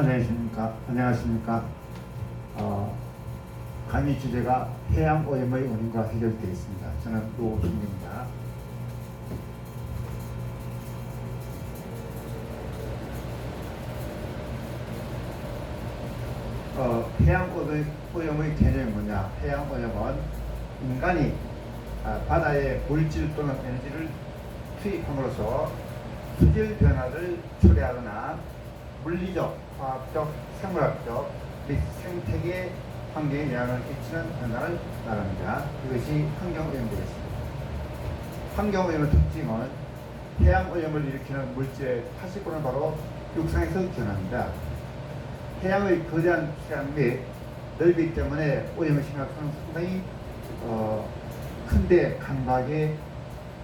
안녕하십니까. 안녕하십니까. 어, 강의 주제가 해양 오염의 원인과 해결되어 있습니다. 저는 노중입니다. 어, 해양 오염의, 오염의 개념이 뭐냐? 해양 오염은 인간이 아, 바다에 물질 또는 에너지를 투입함으로써 수질 변화를 초래하거나 물리적, 화학적, 생물학적 및 생태계 환경에 영향을 끼치는 변화를 말합니다. 이것이 환경오염 되겠습니다. 환경오염의 특징은 해양오염을 일으키는 물질의 80%는 바로 육상에서 기원합니다. 해양의 거대한 수량 및 넓이 때문에 오염의 심각성은 상당히 어, 큰데 간과하게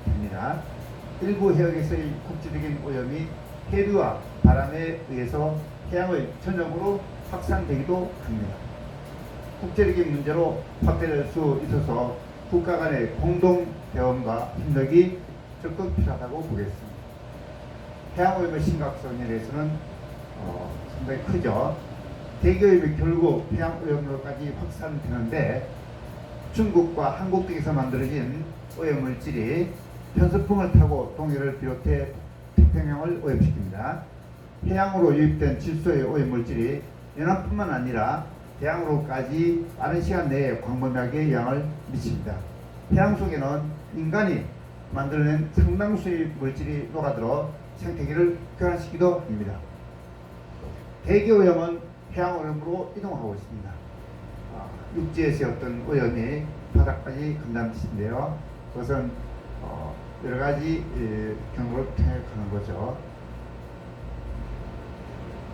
됩니다. 일부 해역에서의 국지적인 오염이 해류와 바람에 의해서 해양의 전역으로 확산되기도 합니다. 국제적인 문제로 확대될 수 있어서 국가 간의 공동 대응과 협력이 적극 필요하다고 보겠습니다. 해양오염의 심각성에 대해서는 어, 상당히 크죠. 대기오염이 결국 해양오염으로까지 확산되는데 중국과 한국 등에서 만들어진 오염물질이 편서풍을 타고 동해를 비롯해 태평양을 오염시킵니다. 해양으로 유입된 질소의 오염물질이 연안뿐만 아니라 대양으로까지 빠른 시간 내에 광범위하게 영향을 미칩니다. 해양 속에는 인간이 만들어낸 상당수의 물질이 녹아들어 생태계를 교란시키기도 합니다. 대기 오염은 해양 오염으로 이동하고 있습니다. 아, 육지에서의 어떤 오염이 바닥까지 간다는 뜻인데요. 그것은 어, 여러 가지 예, 경로를 통해 가는 거죠.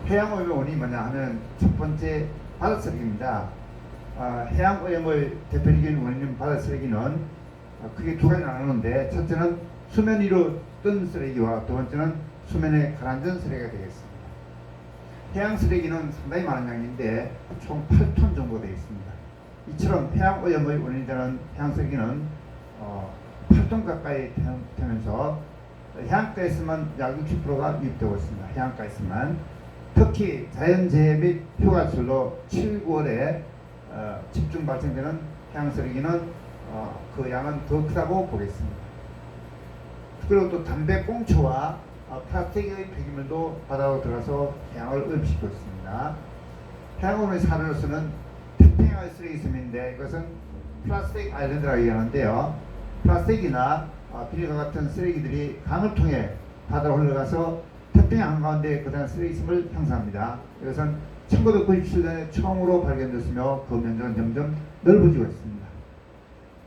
해양 오염의 원인이 뭐냐 하면 첫 번째 바다 쓰레기입니다. 아, 해양 오염의 대표적인 원인인 바다 쓰레기는 아, 크게 두 가지 나누는데 첫째는 수면 위로 뜬 쓰레기와 두 번째는 수면에 가라앉은 쓰레기가 되겠습니다. 해양 쓰레기는 상당히 많은 양인데 총 8톤 정도 되어 있습니다. 이처럼 해양 오염의 원인이 되는 해양 쓰레기는 어, 8톤 가까이 되면서 해안가에서만 약 60%가 유입되고 있습니다. 해안가에서만 특히 자연재해 및 휴가철로 7, 9월에 어, 집중 발생되는 해양 쓰레기는 어, 그 양은 더 크다고 보겠습니다. 그리고 또 담배 꽁초와 어, 플라스틱의 폐기물도 바다로 들어가서 해양을 오염시키고 있습니다. 해양오염의 사례로서는 태평양의 쓰레기 섬인데 이것은 플라스틱 아일랜드라고 얘기하는데요. 플라스틱이나 어, 비닐과 같은 쓰레기들이 강을 통해 바다로 흘러가서 태평양 한가운데 거대한 쓰레기섬을 형성합니다. 이것은 1997년에 처음으로 발견됐으며 그 면적은 점점 넓어지고 있습니다.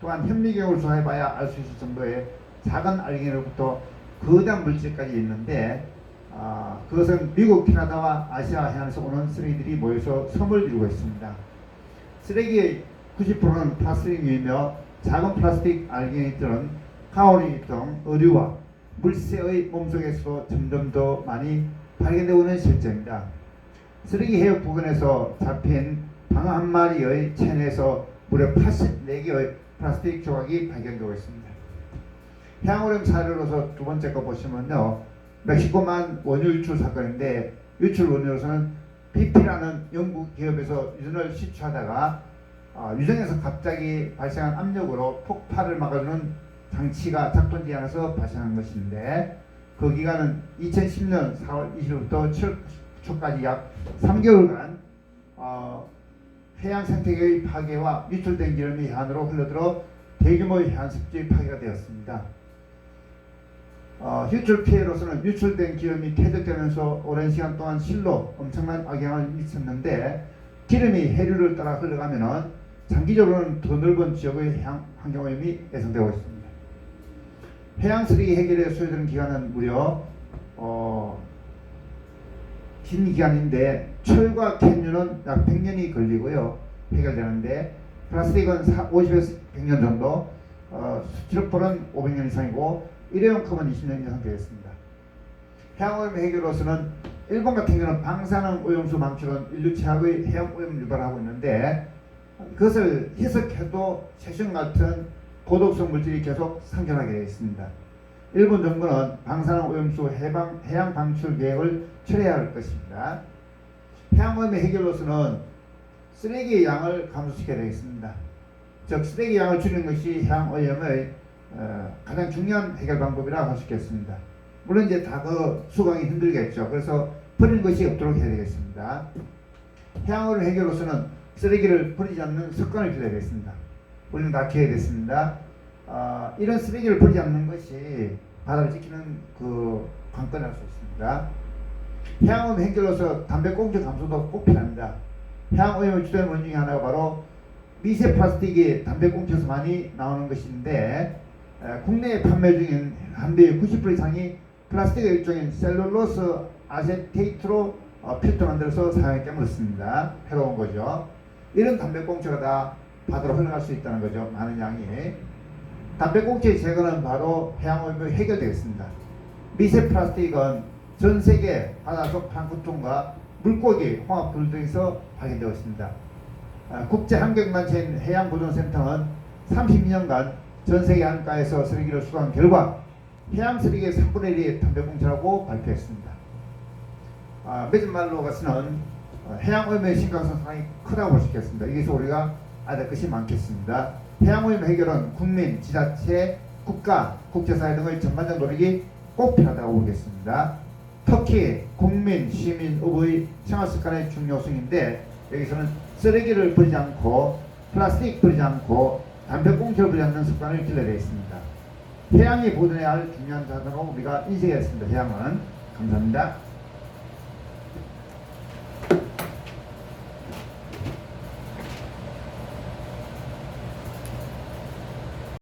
또한 현미경을 조사해봐야 알 수 있을 정도의 작은 알갱이로부터 거대한 물질까지 있는데 아, 그것은 미국, 캐나다와 아시아 해안에서 오는 쓰레기들이 모여서 섬을 이루고 있습니다. 쓰레기의 90%는 플라스틱이며 작은 플라스틱 알갱이들은 카오리 등 의류와 물새의 몸속에서 점점 더 많이 발견되고 있는 실정입니다. 쓰레기 해역 부근에서 잡힌 방어 한 마리의 체내에서 무려 84개의 플라스틱 조각이 발견되고 있습니다. 해양오염 사례로서 두 번째 거 보시면요. 멕시코만 원유 유출 사건인데 유출 원유로서는 BP라는 영국 기업에서 유전을 시추하다가 아, 유정에서 갑자기 발생한 압력으로 폭발을 막아주는 장치가 작동되지 않아서 발생한 것인데 그 기간은 2010년 4월 20일부터 7월 초까지 약 3개월간 어, 해양 생태계의 파괴와 유출된 기름이 해안으로 흘러들어 대규모의 해안 습지 파괴가 되었습니다. 어, 유출 피해로서는 유출된 기름이 퇴적되면서 오랜 시간 동안 실로 엄청난 악영향을 미쳤는데 기름이 해류를 따라 흘러가면은 장기적으로는 더 넓은 지역의 해양 환경오염이 예상되고 있습니다. 해양 쓰레기 해결에 소요되는 기간은 무려 어, 긴 기간인데 철과 캔유는 약 100년이 걸리고요 해결되는데 플라스틱은 50에서 100년 정도 어, 스티로폼은 500년 이상이고 일회용컵은 20년 이상 되겠습니다. 해양오염 해결로서는 일본 같은 경우는 방사능 오염수 방출은 인류 최악의 해양 오염을 유발하고 있는데 그것을 희석해도 세슘 같은 고독성 물질이 계속 상존하게 있습니다. 일본 정부는 방사능 오염수 해방, 해양 방출 계획을 철회해야 할 것입니다. 해양오염의 해결로서는 쓰레기의 양을 감소시켜야 되겠습니다. 즉 쓰레기 양을 줄이는 것이 해양오염의 어, 가장 중요한 해결 방법이라고 할수 있겠습니다. 물론 이제 다 그 수강이 힘들겠죠. 그래서 버리는 것이 없도록 해야 되겠습니다. 해양오염 해결로서는 쓰레기를 버리지 않는 습관을 들여야 되겠습니다. 우리는 다 기회됐습니다. 아, 이런 쓰레기를 버리지 않는 것이 바다를 지키는 그 관건을 할수 있습니다. 해양오염 해결로서 담배 꽁초 감소도 꼭 필요합니다. 해양오염의 주된 원인 중에 하나가 바로 미세 플라스틱이 담배 꽁초에서 많이 나오는 것인데 에, 국내에 판매 중인 담배의 90% 이상이 플라스틱의 일종인 셀룰로스 아세테이트로 어, 필터 만들어서 사용하기 때문에 그렇습니다. 해로운 거죠. 이런 담배 꽁초가 다 바다로 흘러갈 수 있다는 거죠. 많은 양이. 담배꽁초의 제거는 바로 해양오염이 해결되겠습니다. 미세 플라스틱은 전 세계 바다속 플랑크톤과 물고기, 홍합들 등에서 발견되고 있습니다. 아, 국제환경단체인 해양보존센터는 32년간 전 세계 한가에서 쓰레기를 수거한 결과 해양 쓰레기의 3분의 1이 담배꽁초라고 발표했습니다. 아, 매진 말로 가서는 어, 해양 오염의 심각성 상당히 크다고 볼 수 있겠습니다. 여기서 우리가 알 아야 것이 많겠습니다. 해양오염 해결은 국민, 지자체, 국가, 국제사회 등의 전반적 노력이 꼭 필요하다고 보겠습니다. 특히 국민, 시민의 생활 습관의 중요성인데 여기서는 쓰레기를 버리지 않고 플라스틱 버리지 않고 담배꽁초를 버리지 않는 습관을 길러야 되겠습니다. 해양이 보존해야 할 중요한 자산으로 우리가 인식해야 했습니다. 해양은 감사합니다.